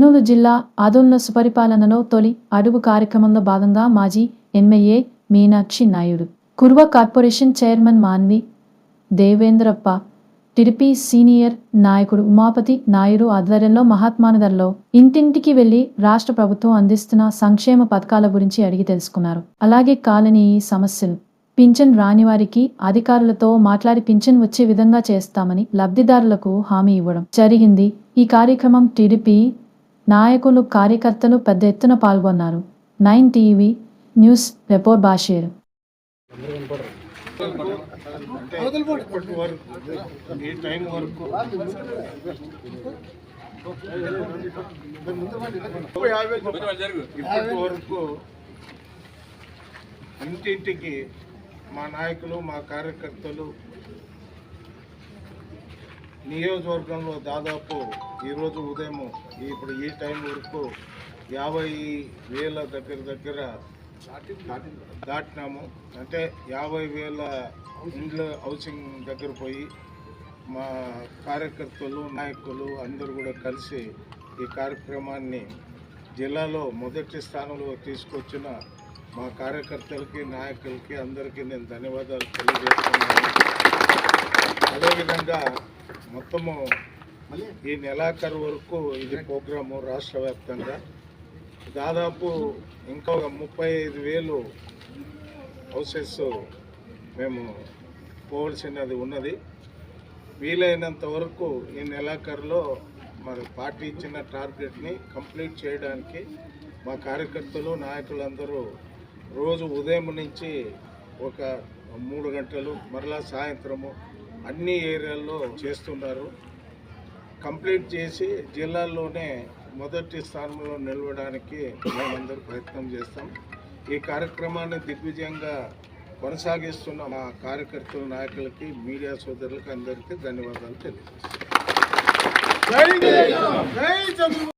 కర్నూలు జిల్లా ఆదోళన సుపరిపాలనలో తొలి అడుగు కార్యక్రమంలో భాగంగా మాజీ MLA Meenakshi Naidu Kurva corporation chairman Manvi Devendrappa TDP senior నాయకుడు ఉమాపతి నాయుడు ఆధ్వర్యంలో మహాత్మానగర్లో ఇంటింటికి వెళ్ళి రాష్ట్ర ప్రభుత్వం అందిస్తున్న సంక్షేమ పథకాల గురించి అడిగి తెలుసుకున్నారు. అలాగే కాలనీ సమస్యలు పింఛన్ రాని వారికి అధికారులతో మాట్లాడి పింఛన్ వచ్చే విధంగా చేస్తామని లబ్ధిదారులకు హామీ ఇవ్వడం జరిగింది. ఈ కార్యక్రమం టీడీపీ నాయకులు కార్యకర్తలు పెద్ద ఎత్తున పాల్గొన్నారు. Nine TV news report Basheer. ఇప్పటి వరకు ఇంటింటికి మా నాయకులు మా కార్యకర్తలు నియోజకవర్గంలో దాదాపు ఈరోజు ఉదయం ఇప్పుడు ఈ టైం వరకు యాభై వేల దగ్గర దగ్గర దాటినాము. అంటే యాభై వేల ఇండ్ల హౌసింగ్ దగ్గర పోయి మా కార్యకర్తలు నాయకులు అందరూ కూడా కలిసి ఈ కార్యక్రమాన్ని జిల్లాలో మొదటి స్థానంలో తీసుకొచ్చిన మా కార్యకర్తలకి నాయకులకి అందరికీ నేను ధన్యవాదాలు తెలియజేస్తున్నాను. అదేవిధంగా మొత్తము ఈ నెలాఖరు వరకు ఇది ప్రోగ్రాము రాష్ట్ర వ్యాప్తంగా. దాదాపు ఇంకా ఒక ముప్పై ఐదు వేలు హౌసెస్ మేము పోవాల్సినది ఉన్నది. వీలైనంత వరకు ఈ నెలాఖరులో మరి పార్టీ ఇచ్చిన టార్గెట్ని కంప్లీట్ చేయడానికి మా కార్యకర్తలు నాయకులందరూ రోజు ఉదయం నుంచి ఒక మూడు గంటలు మరలా సాయంత్రము అన్ని ఏరియాల్లో చేస్తున్నారు కంప్లీట్ చేసి జిల్లాల్లోనే మొదటి స్థానంలో నిలవడానికి మేమందరూ ప్రయత్నం చేస్తాం. ఈ కార్యక్రమాన్ని దిగ్విజయంగా కొనసాగిస్తున్న మా కార్యకర్తల నాయకులకి మీడియా సోదరులకి అందరికీ ధన్యవాదాలు తెలియజేస్తాం